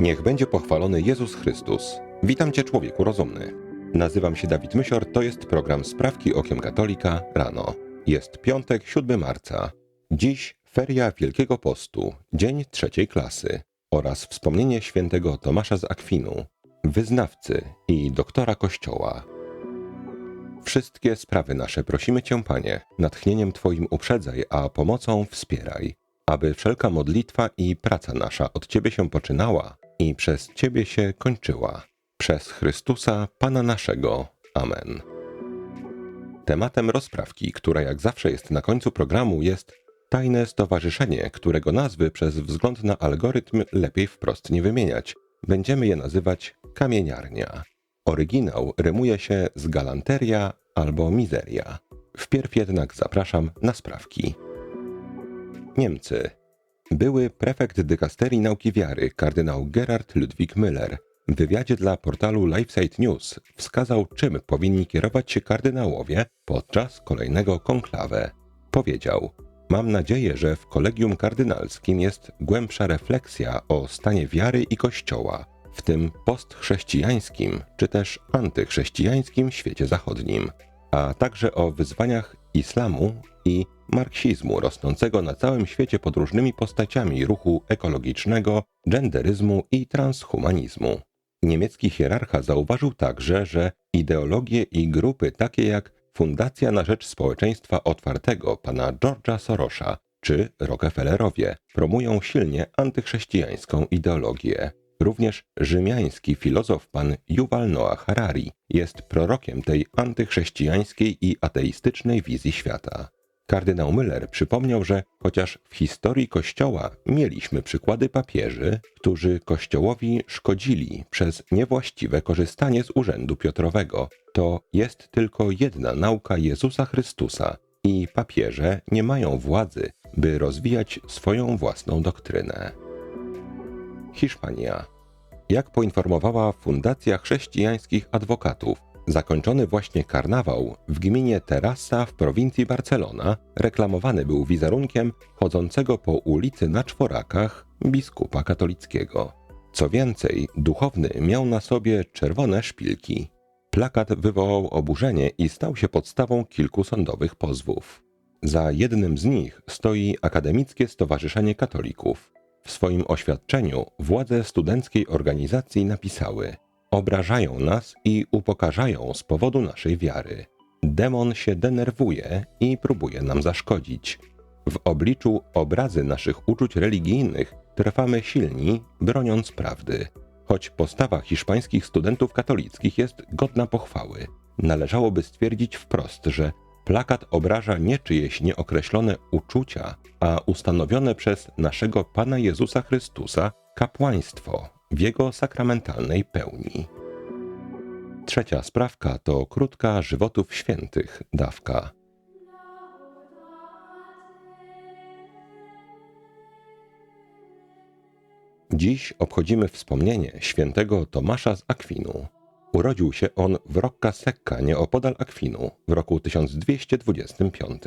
Niech będzie pochwalony Jezus Chrystus. Witam Cię, człowieku rozumny. Nazywam się Dawid Mysior, to jest program Sprawki Okiem Katolika rano. Jest piątek, 7 marca. Dziś feria Wielkiego Postu, dzień trzeciej klasy oraz wspomnienie świętego Tomasza z Akwinu, wyznawcy i doktora Kościoła. Wszystkie sprawy nasze prosimy Cię, Panie, natchnieniem Twoim uprzedzaj, a pomocą wspieraj, aby wszelka modlitwa i praca nasza od Ciebie się poczynała i przez Ciebie się kończyła. Przez Chrystusa, Pana naszego. Amen. Tematem rozprawki, która jak zawsze jest na końcu programu, jest tajne stowarzyszenie, którego nazwy przez wzgląd na algorytm lepiej wprost nie wymieniać. Będziemy je nazywać kamieniarnia. Oryginał rymuje się z galanteria albo mizeria. Wpierw jednak zapraszam na sprawki. Niemcy. Były prefekt dykasterii nauki wiary, kardynał Gerhard Ludwig Müller, w wywiadzie dla portalu LifeSite News wskazał, czym powinni kierować się kardynałowie podczas kolejnego konklawe. Powiedział: Mam nadzieję, że w kolegium kardynalskim jest głębsza refleksja o stanie wiary i Kościoła, w tym postchrześcijańskim czy też antychrześcijańskim świecie zachodnim, a także o wyzwaniach islamu i marksizmu rosnącego na całym świecie pod różnymi postaciami ruchu ekologicznego, genderyzmu i transhumanizmu. Niemiecki hierarcha zauważył także, że ideologie i grupy takie jak Fundacja na Rzecz Społeczeństwa Otwartego pana George'a Sorosza czy Rockefellerowie promują silnie antychrześcijańską ideologię. Również rzymiański filozof pan Yuval Noah Harari jest prorokiem tej antychrześcijańskiej i ateistycznej wizji świata. Kardynał Müller przypomniał, że chociaż w historii Kościoła mieliśmy przykłady papieży, którzy Kościołowi szkodzili przez niewłaściwe korzystanie z urzędu Piotrowego, to jest tylko jedna nauka Jezusa Chrystusa i papieże nie mają władzy, by rozwijać swoją własną doktrynę. Hiszpania. Jak poinformowała Fundacja Chrześcijańskich Adwokatów, zakończony właśnie karnawał w gminie Terrassa w prowincji Barcelona reklamowany był wizerunkiem chodzącego po ulicy na czworakach biskupa katolickiego. Co więcej, duchowny miał na sobie czerwone szpilki. Plakat wywołał oburzenie i stał się podstawą kilku sądowych pozwów. Za jednym z nich stoi Akademickie Stowarzyszenie Katolików. W swoim oświadczeniu władze studenckiej organizacji napisały: Obrażają nas i upokarzają z powodu naszej wiary. Demon się denerwuje i próbuje nam zaszkodzić. W obliczu obrazy naszych uczuć religijnych trwamy silni, broniąc prawdy. Choć postawa hiszpańskich studentów katolickich jest godna pochwały, należałoby stwierdzić wprost, że plakat obraża nie czyjeś nieokreślone uczucia, a ustanowione przez naszego Pana Jezusa Chrystusa kapłaństwo w jego sakramentalnej pełni. Trzecia sprawka to krótka żywotów świętych dawka. Dziś obchodzimy wspomnienie świętego Tomasza z Akwinu. Urodził się on w Rocca Secca nieopodal Akwinu w roku 1225.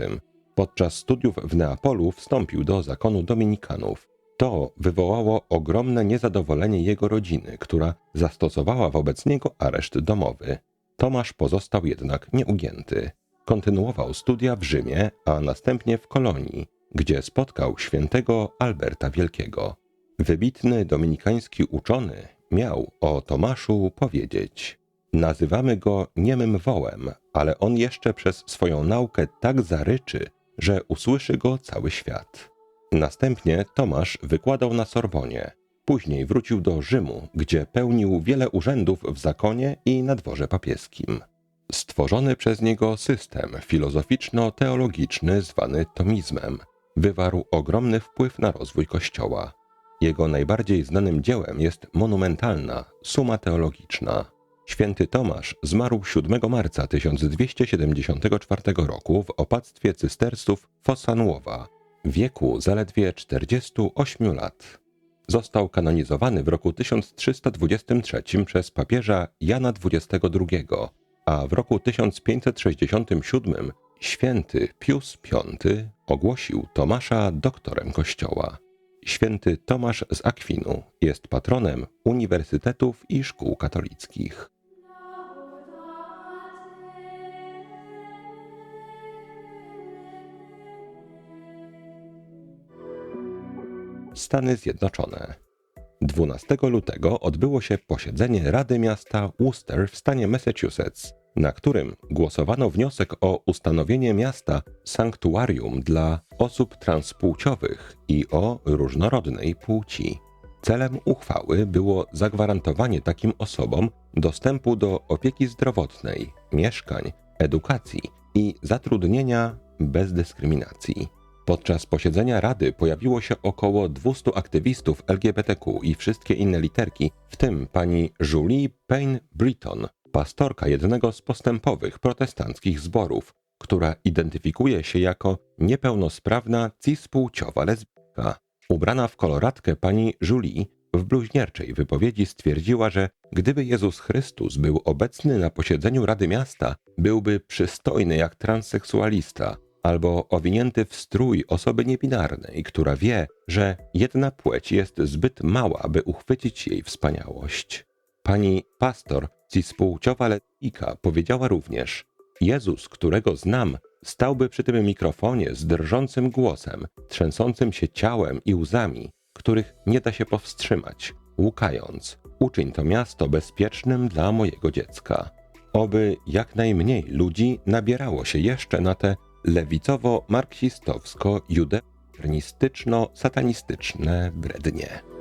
Podczas studiów w Neapolu wstąpił do zakonu dominikanów. To wywołało ogromne niezadowolenie jego rodziny, która zastosowała wobec niego areszt domowy. Tomasz pozostał jednak nieugięty. Kontynuował studia w Rzymie, a następnie w Kolonii, gdzie spotkał świętego Alberta Wielkiego. Wybitny dominikański uczony miał o Tomaszu powiedzieć: Nazywamy go niemym wołem, ale on jeszcze przez swoją naukę tak zaryczy, że usłyszy go cały świat. Następnie Tomasz wykładał na Sorbonie. Później wrócił do Rzymu, gdzie pełnił wiele urzędów w zakonie i na dworze papieskim. Stworzony przez niego system filozoficzno-teologiczny zwany tomizmem wywarł ogromny wpływ na rozwój Kościoła. Jego najbardziej znanym dziełem jest monumentalna Suma Teologiczna. Święty Tomasz zmarł 7 marca 1274 roku w opactwie cystersów Fossanuowa w wieku zaledwie 48 lat. Został kanonizowany w roku 1323 przez papieża Jana XXII, a w roku 1567 święty Pius V ogłosił Tomasza doktorem Kościoła. Święty Tomasz z Akwinu jest patronem uniwersytetów i szkół katolickich. Stany Zjednoczone. 12 lutego odbyło się posiedzenie Rady Miasta Worcester w stanie Massachusetts, na którym głosowano wniosek o ustanowienie miasta sanktuarium dla osób transpłciowych i o różnorodnej płci. Celem uchwały było zagwarantowanie takim osobom dostępu do opieki zdrowotnej, mieszkań, edukacji i zatrudnienia bez dyskryminacji. Podczas posiedzenia Rady pojawiło się około 200 aktywistów LGBTQ i wszystkie inne literki, w tym pani Julie Payne Britton, pastorka jednego z postępowych protestanckich zborów, która identyfikuje się jako niepełnosprawna cispłciowa lesbijka. Ubrana w koloratkę pani Julie w bluźnierczej wypowiedzi stwierdziła, że gdyby Jezus Chrystus był obecny na posiedzeniu Rady Miasta, byłby przystojny jak transseksualista, albo owinięty w strój osoby niebinarnej, która wie, że jedna płeć jest zbyt mała, by uchwycić jej wspaniałość. Pani pastor, cispłciowa lesbijka, powiedziała również: Jezus, którego znam, stałby przy tym mikrofonie z drżącym głosem, trzęsącym się ciałem i łzami, których nie da się powstrzymać, łukając: Uczyń to miasto bezpiecznym dla mojego dziecka. Oby jak najmniej ludzi nabierało się jeszcze na te lewicowo-marksistowsko-judeistyczno-satanistyczne brednie.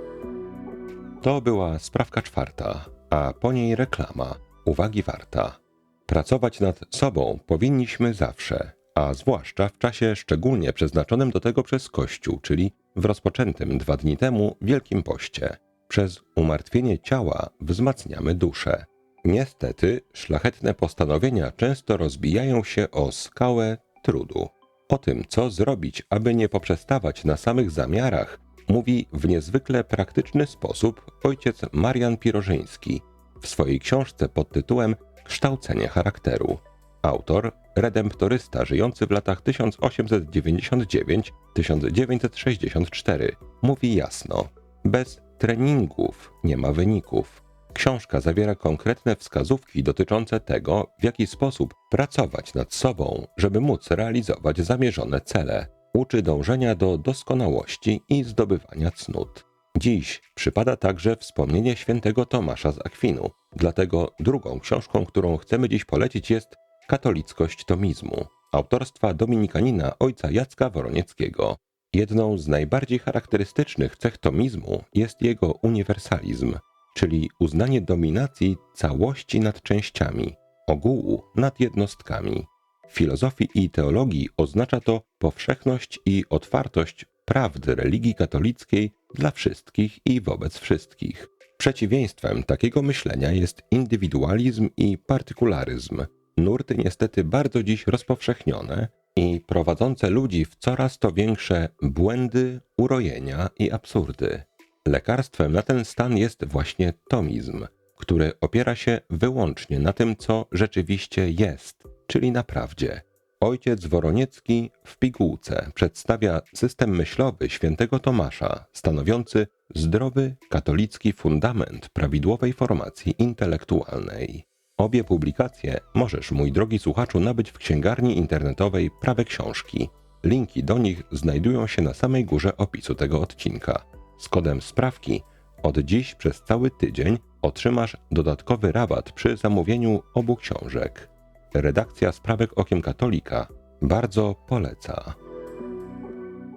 To była sprawka czwarta, a po niej reklama, uwagi warta. Pracować nad sobą powinniśmy zawsze, a zwłaszcza w czasie szczególnie przeznaczonym do tego przez Kościół, czyli w rozpoczętym dwa dni temu Wielkim Poście. Przez umartwienie ciała wzmacniamy duszę. Niestety, szlachetne postanowienia często rozbijają się o skałę trudu. O tym, co zrobić, aby nie poprzestawać na samych zamiarach, mówi w niezwykle praktyczny sposób ojciec Marian Pirożyński w swojej książce pod tytułem Kształcenie charakteru. Autor, redemptorysta żyjący w latach 1899-1964, mówi jasno: Bez treningów nie ma wyników. Książka zawiera konkretne wskazówki dotyczące tego, w jaki sposób pracować nad sobą, żeby móc realizować zamierzone cele. Uczy dążenia do doskonałości i zdobywania cnót. Dziś przypada także wspomnienie świętego Tomasza z Akwinu, dlatego drugą książką, którą chcemy dziś polecić jest Katolickość Tomizmu, autorstwa dominikanina ojca Jacka Woronieckiego. Jedną z najbardziej charakterystycznych cech tomizmu jest jego uniwersalizm, czyli uznanie dominacji całości nad częściami, ogółu nad jednostkami. Filozofii i teologii oznacza to powszechność i otwartość prawdy religii katolickiej dla wszystkich i wobec wszystkich. Przeciwieństwem takiego myślenia jest indywidualizm i partykularyzm, nurty niestety bardzo dziś rozpowszechnione i prowadzące ludzi w coraz to większe błędy, urojenia i absurdy. Lekarstwem na ten stan jest właśnie tomizm, który opiera się wyłącznie na tym, co rzeczywiście jest, czyli na prawdzie. Ojciec Woroniecki w pigułce przedstawia system myślowy świętego Tomasza, stanowiący zdrowy katolicki fundament prawidłowej formacji intelektualnej. Obie publikacje możesz, mój drogi słuchaczu, nabyć w księgarni internetowej Prawe Książki. Linki do nich znajdują się na samej górze opisu tego odcinka. Z kodem sprawki od dziś przez cały tydzień otrzymasz dodatkowy rabat przy zamówieniu obu książek. Redakcja Sprawek Okiem Katolika bardzo poleca.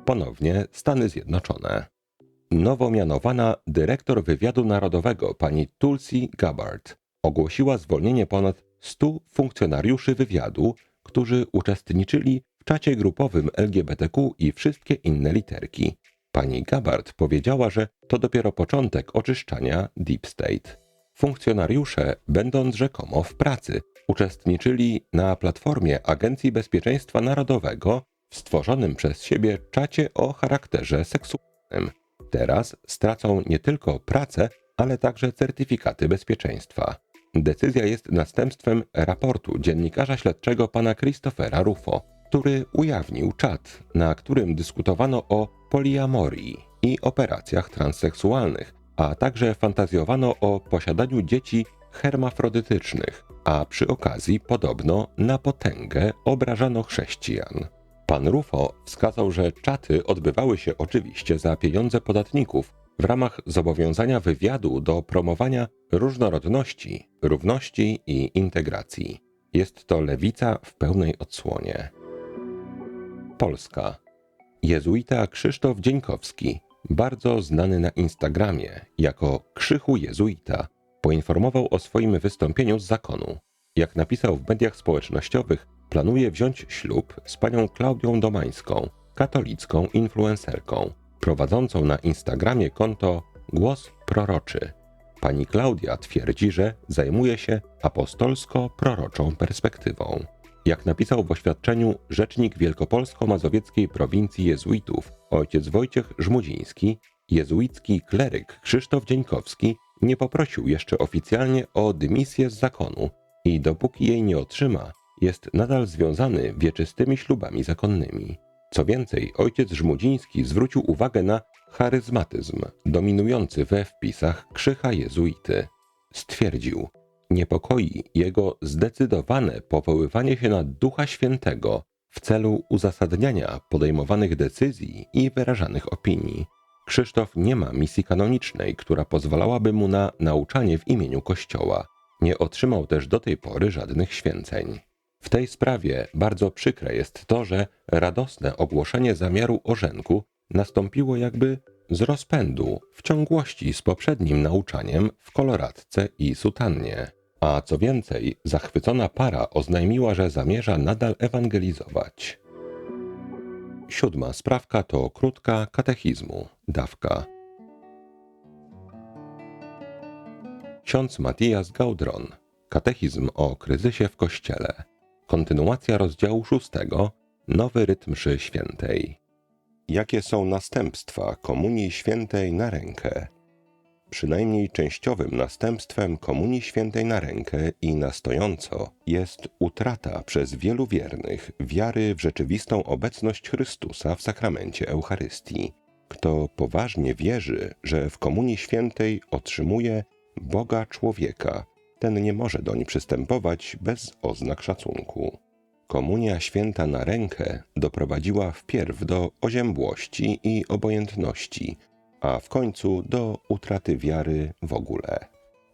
Ponownie Stany Zjednoczone. Nowo mianowana dyrektor wywiadu narodowego pani Tulsi Gabbard ogłosiła zwolnienie ponad 100 funkcjonariuszy wywiadu, którzy uczestniczyli w czacie grupowym LGBTQ i wszystkie inne literki. Pani Gabbard powiedziała, że to dopiero początek oczyszczania Deep State. Funkcjonariusze, będąc rzekomo w pracy, uczestniczyli na platformie Agencji Bezpieczeństwa Narodowego w stworzonym przez siebie czacie o charakterze seksualnym. Teraz stracą nie tylko pracę, ale także certyfikaty bezpieczeństwa. Decyzja jest następstwem raportu dziennikarza śledczego pana Christophera Rufo, który ujawnił czat, na którym dyskutowano o poliamorii i operacjach transseksualnych, a także fantazjowano o posiadaniu dzieci hermafrodytycznych, a przy okazji podobno na potęgę obrażano chrześcijan. Pan Rufo wskazał, że czaty odbywały się oczywiście za pieniądze podatników w ramach zobowiązania wywiadu do promowania różnorodności, równości i integracji. Jest to lewica w pełnej odsłonie. Polska. Jezuita Krzysztof Dzieńkowski, bardzo znany na Instagramie jako Krzychu Jezuita, poinformował o swoim wystąpieniu z zakonu. Jak napisał w mediach społecznościowych, planuje wziąć ślub z panią Klaudią Domańską, katolicką influencerką, prowadzącą na Instagramie konto Głos Proroczy. Pani Klaudia twierdzi, że zajmuje się apostolsko-proroczą perspektywą. Jak napisał w oświadczeniu rzecznik Wielkopolsko-Mazowieckiej Prowincji Jezuitów, ojciec Wojciech Żmudziński, jezuicki kleryk Krzysztof Dzieńkowski nie poprosił jeszcze oficjalnie o dymisję z zakonu i dopóki jej nie otrzyma, jest nadal związany wieczystymi ślubami zakonnymi. Co więcej, ojciec Żmudziński zwrócił uwagę na charyzmatyzm dominujący we wpisach krzycha jezuity. Stwierdził, niepokoi jego zdecydowane powoływanie się na Ducha Świętego w celu uzasadniania podejmowanych decyzji i wyrażanych opinii. Krzysztof nie ma misji kanonicznej, która pozwalałaby mu na nauczanie w imieniu Kościoła. Nie otrzymał też do tej pory żadnych święceń. W tej sprawie bardzo przykre jest to, że radosne ogłoszenie zamiaru orzenku nastąpiło jakby z rozpędu, w ciągłości z poprzednim nauczaniem w koloradce i sutannie. A co więcej, zachwycona para oznajmiła, że zamierza nadal ewangelizować. Siódma sprawka to krótka katechizmu, dawka. Ksiądz Matias Gaudron. Katechizm o kryzysie w Kościele. Kontynuacja rozdziału szóstego. Nowy rytm mszy świętej. Jakie są następstwa Komunii Świętej na rękę? Przynajmniej częściowym następstwem Komunii Świętej na rękę i na stojąco jest utrata przez wielu wiernych wiary w rzeczywistą obecność Chrystusa w sakramencie Eucharystii. Kto poważnie wierzy, że w Komunii Świętej otrzymuje Boga człowieka, ten nie może doń przystępować bez oznak szacunku. Komunia święta na rękę doprowadziła wpierw do oziębłości i obojętności, a w końcu do utraty wiary w ogóle.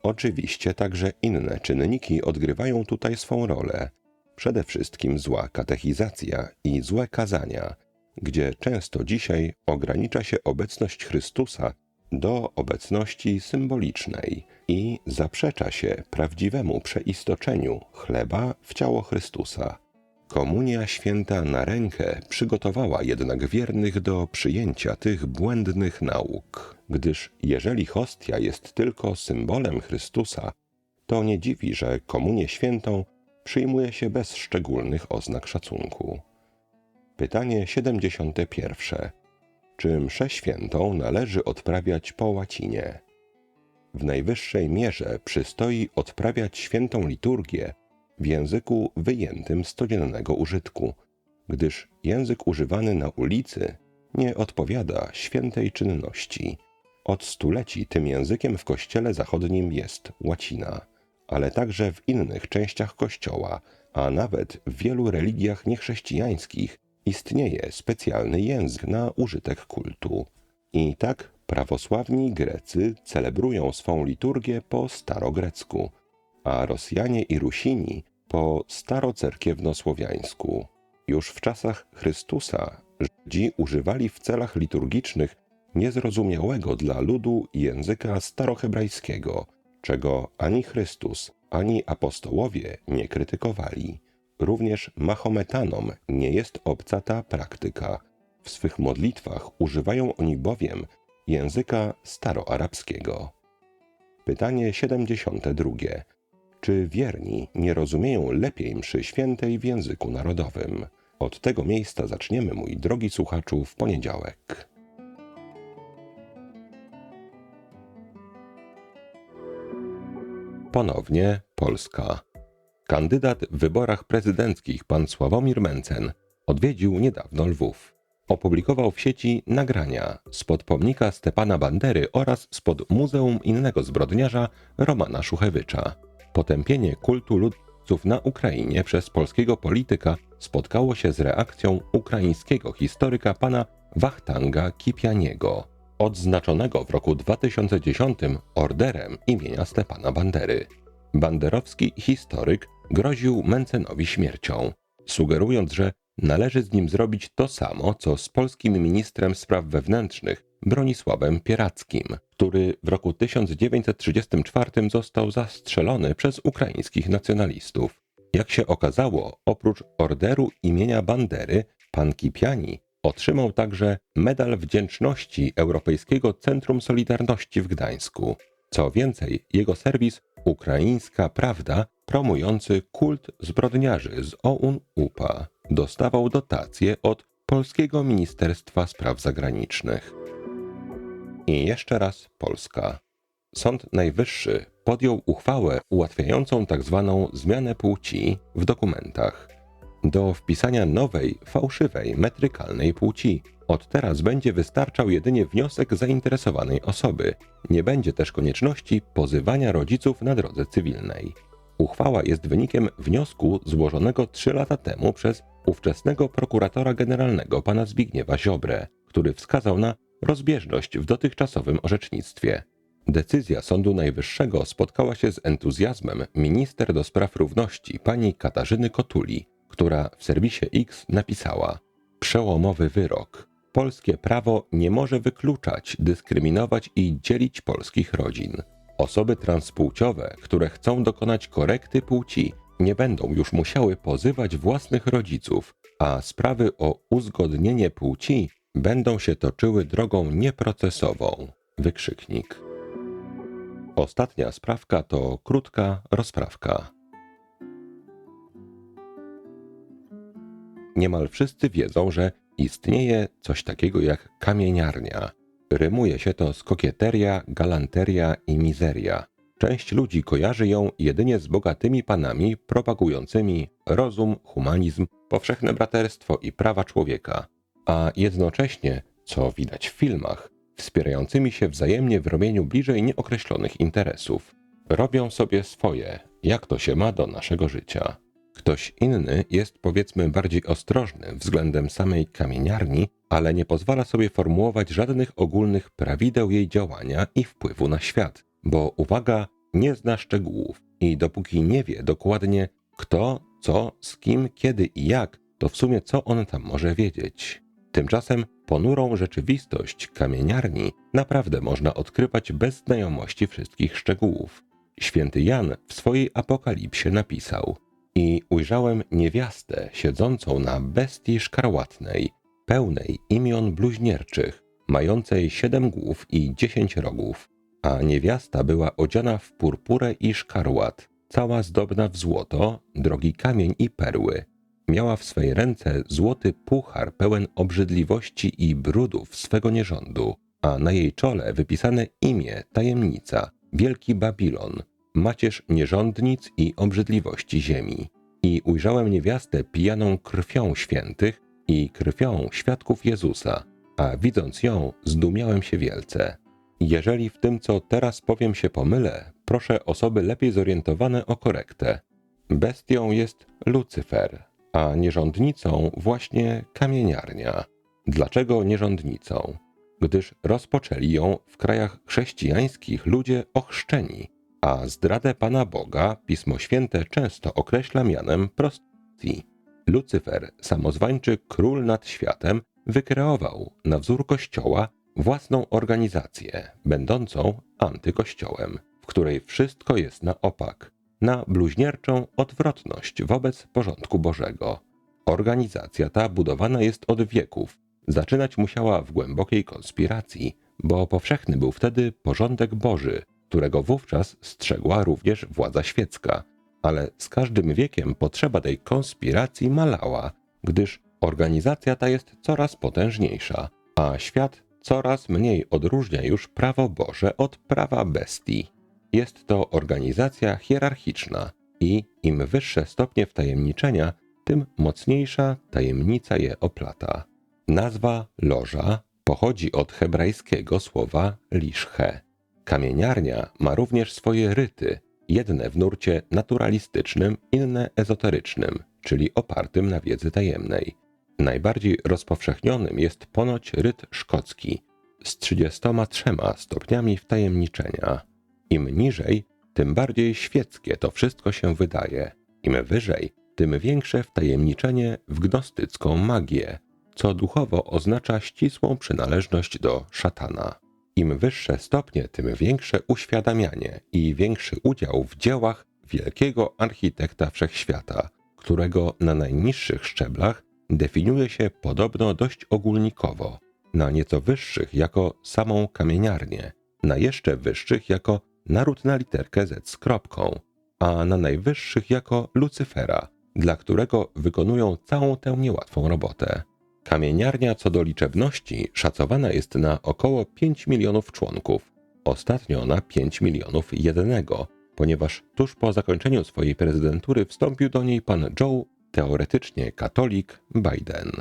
Oczywiście także inne czynniki odgrywają tutaj swą rolę. Przede wszystkim zła katechizacja i złe kazania, gdzie często dzisiaj ogranicza się obecność Chrystusa do obecności symbolicznej i zaprzecza się prawdziwemu przeistoczeniu chleba w ciało Chrystusa. Komunia święta na rękę przygotowała jednak wiernych do przyjęcia tych błędnych nauk, gdyż jeżeli hostia jest tylko symbolem Chrystusa, to nie dziwi, że komunię świętą przyjmuje się bez szczególnych oznak szacunku. Pytanie 71. Czy mszę świętą należy odprawiać po łacinie? W najwyższej mierze przystoi odprawiać świętą liturgię w języku wyjętym z codziennego użytku, gdyż język używany na ulicy nie odpowiada świętej czynności. Od stuleci tym językiem w kościele zachodnim jest łacina, ale także w innych częściach kościoła, a nawet w wielu religiach niechrześcijańskich istnieje specjalny język na użytek kultu. I tak prawosławni Grecy celebrują swą liturgię po starogrecku, a Rosjanie i Rusini po starocerkiewnosłowiańsku. Już w czasach Chrystusa Żydzi używali w celach liturgicznych niezrozumiałego dla ludu języka starohebrajskiego, czego ani Chrystus, ani apostołowie nie krytykowali. Również Mahometanom nie jest obca ta praktyka. W swych modlitwach używają oni bowiem języka staroarabskiego. Pytanie 72 czy wierni nie rozumieją lepiej mszy świętej w języku narodowym. Od tego miejsca zaczniemy, mój drogi słuchaczu, w poniedziałek. Ponownie Polska. Kandydat w wyborach prezydenckich pan Sławomir Mencen odwiedził niedawno Lwów. opublikował w sieci nagrania spod pomnika Stepana Bandery oraz spod Muzeum innego zbrodniarza Romana Szuchewycza. Potępienie kultu ludców na Ukrainie przez polskiego polityka spotkało się z reakcją ukraińskiego historyka pana Wachtanga Kipianiego, odznaczonego w roku 2010 orderem imienia Stepana Bandery. Banderowski historyk groził Mencenowi śmiercią, sugerując, że należy z nim zrobić to samo, co z polskim ministrem spraw wewnętrznych Bronisławem Pierackim, który w roku 1934 został zastrzelony przez ukraińskich nacjonalistów. Jak się okazało, oprócz orderu imienia Bandery, pan Kipiani otrzymał także Medal Wdzięczności Europejskiego Centrum Solidarności w Gdańsku. Co więcej, jego serwis Ukraińska Prawda, promujący kult zbrodniarzy z OUN-UPA, dostawał dotacje od Polskiego Ministerstwa Spraw Zagranicznych. I jeszcze raz Polska. Sąd Najwyższy podjął uchwałę ułatwiającą tzw. Tak zmianę płci w dokumentach do wpisania nowej, fałszywej, metrykalnej płci. Od teraz będzie wystarczał jedynie wniosek zainteresowanej osoby. Nie będzie też konieczności pozywania rodziców na drodze cywilnej. Uchwała jest wynikiem wniosku złożonego trzy lata temu przez ówczesnego prokuratora generalnego pana Zbigniewa Ziobrę, który wskazał na rozbieżność w dotychczasowym orzecznictwie. Decyzja Sądu Najwyższego spotkała się z entuzjazmem minister do spraw równości pani Katarzyny Kotuli, która w serwisie X napisała: Przełomowy wyrok. Polskie prawo nie może wykluczać, dyskryminować i dzielić polskich rodzin. Osoby transpłciowe, które chcą dokonać korekty płci, nie będą już musiały pozywać własnych rodziców, a sprawy o uzgodnienie płci będą się toczyły drogą nieprocesową. Wykrzyknik. Ostatnia sprawka to krótka rozprawka. Niemal wszyscy wiedzą, że istnieje coś takiego jak kamieniarnia. Rymuje się to z kokieteria, galanteria i mizeria. Część ludzi kojarzy ją jedynie z bogatymi panami propagującymi rozum, humanizm, powszechne braterstwo i prawa człowieka, a jednocześnie, co widać w filmach, wspierającymi się wzajemnie w robieniu bliżej nieokreślonych interesów. Robią sobie swoje, jak to się ma do naszego życia. Ktoś inny jest powiedzmy bardziej ostrożny względem samej kamieniarni, ale nie pozwala sobie formułować żadnych ogólnych prawideł jej działania i wpływu na świat, bo uwaga, nie zna szczegółów i dopóki nie wie dokładnie kto, co, z kim, kiedy i jak, to w sumie co on tam może wiedzieć. Tymczasem ponurą rzeczywistość kamieniarni naprawdę można odkrywać bez znajomości wszystkich szczegółów. Święty Jan w swojej apokalipsie napisał – i ujrzałem niewiastę siedzącą na bestii szkarłatnej, pełnej imion bluźnierczych, mającej siedem głów i dziesięć rogów, a niewiasta była odziana w purpurę i szkarłat, cała zdobna w złoto, drogi kamień i perły. Miała w swej ręce złoty puchar pełen obrzydliwości i brudów swego nierządu, a na jej czole wypisane imię, tajemnica, wielki Babilon, macierz nierządnic i obrzydliwości ziemi. I ujrzałem niewiastę pijaną krwią świętych i krwią świadków Jezusa, a widząc ją, zdumiałem się wielce. Jeżeli w tym, co teraz powiem, się pomylę, proszę osoby lepiej zorientowane o korektę. Bestią jest Lucyfer, a nierządnicą właśnie kamieniarnia. Dlaczego nierządnicą? Gdyż rozpoczęli ją w krajach chrześcijańskich ludzie ochrzczeni, a zdradę Pana Boga Pismo Święte często określa mianem prostytucji. Lucyfer, samozwańczy król nad światem, wykreował na wzór Kościoła własną organizację, będącą antykościołem, w której wszystko jest na opak, na bluźnierczą odwrotność wobec porządku Bożego. Organizacja ta budowana jest od wieków. Zaczynać musiała w głębokiej konspiracji, bo powszechny był wtedy porządek Boży, którego wówczas strzegła również władza świecka. Ale z każdym wiekiem potrzeba tej konspiracji malała, gdyż organizacja ta jest coraz potężniejsza, a świat coraz mniej odróżnia już prawo Boże od prawa bestii. Jest to organizacja hierarchiczna i im wyższe stopnie wtajemniczenia, tym mocniejsza tajemnica je oplata. Nazwa loża pochodzi od hebrajskiego słowa liszche. Kamieniarnia ma również swoje ryty, jedne w nurcie naturalistycznym, inne ezoterycznym, czyli opartym na wiedzy tajemnej. Najbardziej rozpowszechnionym jest ponoć ryt szkocki z 33 stopniami wtajemniczenia. Im niżej, tym bardziej świeckie to wszystko się wydaje. Im wyżej, tym większe wtajemniczenie w gnostycką magię, co duchowo oznacza ścisłą przynależność do szatana. Im wyższe stopnie, tym większe uświadamianie i większy udział w dziełach wielkiego architekta wszechświata, którego na najniższych szczeblach definiuje się podobno dość ogólnikowo, na nieco wyższych jako samą kamieniarnię, na jeszcze wyższych jako naród na literkę Z z kropką, a na najwyższych jako Lucyfera, dla którego wykonują całą tę niełatwą robotę. Kamieniarnia co do liczebności szacowana jest na około 5 milionów członków, ostatnio na 5 milionów jednego, ponieważ tuż po zakończeniu swojej prezydentury wstąpił do niej pan Joe, teoretycznie katolik, Biden.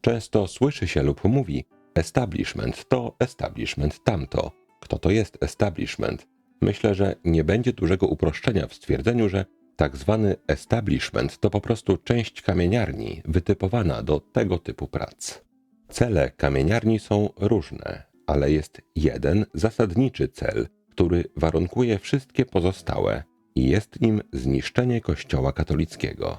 Często słyszy się lub mówi: Establishment to, establishment tamto. Kto to jest establishment? Myślę, że nie będzie dużego uproszczenia w stwierdzeniu, że tak zwany establishment to po prostu część kamieniarni wytypowana do tego typu prac. Cele kamieniarni są różne, ale jest jeden zasadniczy cel, który warunkuje wszystkie pozostałe i jest nim zniszczenie Kościoła katolickiego.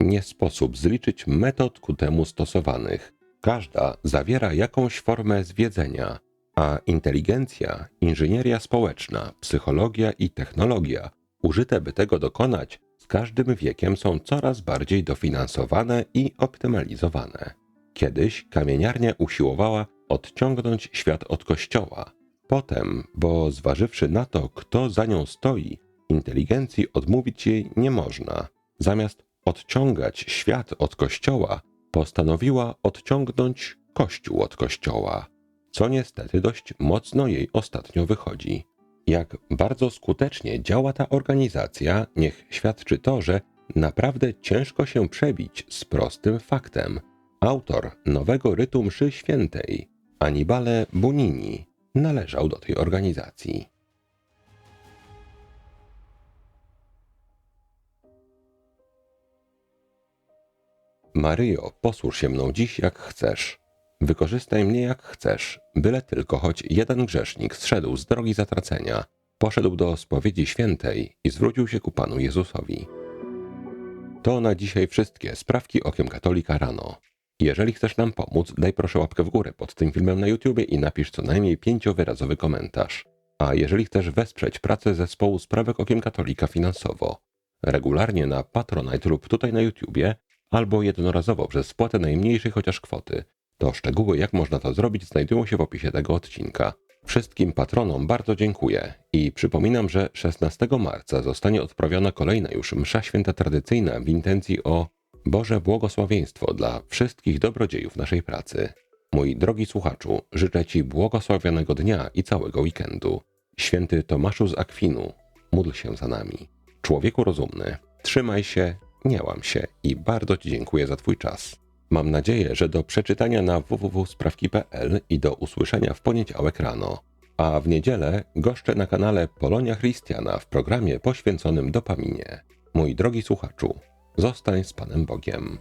Nie sposób zliczyć metod ku temu stosowanych. Każda zawiera jakąś formę zwiedzenia, a inteligencja, inżynieria społeczna, psychologia i technologia użyte by tego dokonać, z każdym wiekiem są coraz bardziej dofinansowane i optymalizowane. Kiedyś kamieniarnia usiłowała odciągnąć świat od kościoła. Potem, bo zważywszy na to, kto za nią stoi, inteligencji odmówić jej nie można. Zamiast odciągać świat od kościoła, postanowiła odciągnąć kościół od kościoła, co niestety dość mocno jej ostatnio wychodzi. Jak bardzo skutecznie działa ta organizacja, niech świadczy to, że naprawdę ciężko się przebić z prostym faktem. Autor nowego rytu mszy świętej, Annibale Bunini, należał do tej organizacji. Maryjo, posłuż się mną dziś jak chcesz. Wykorzystaj mnie jak chcesz, byle tylko choć jeden grzesznik zszedł z drogi zatracenia, poszedł do spowiedzi świętej i zwrócił się ku Panu Jezusowi. To na dzisiaj wszystkie sprawki okiem katolika rano. Jeżeli chcesz nam pomóc, daj proszę łapkę w górę pod tym filmem na YouTube i napisz co najmniej pięciowyrazowy komentarz. A jeżeli chcesz wesprzeć pracę zespołu Sprawek Okiem Katolika finansowo, regularnie na Patronite lub tutaj na YouTubie, albo jednorazowo przez spłatę najmniejszej chociaż kwoty, to szczegóły, jak można to zrobić, znajdują się w opisie tego odcinka. Wszystkim patronom bardzo dziękuję i przypominam, że 16 marca zostanie odprawiona kolejna już msza święta tradycyjna w intencji o Boże błogosławieństwo dla wszystkich dobrodziejów naszej pracy. Mój drogi słuchaczu, życzę Ci błogosławionego dnia i całego weekendu. Święty Tomaszu z Akwinu, módl się za nami. Człowieku rozumny, trzymaj się, nie łam się i bardzo Ci dziękuję za Twój czas. Mam nadzieję, że do przeczytania na www.sprawki.pl i do usłyszenia w poniedziałek rano. A w niedzielę goszczę na kanale Polonia Christiana w programie poświęconym dopaminie. Mój drogi słuchaczu, zostań z Panem Bogiem.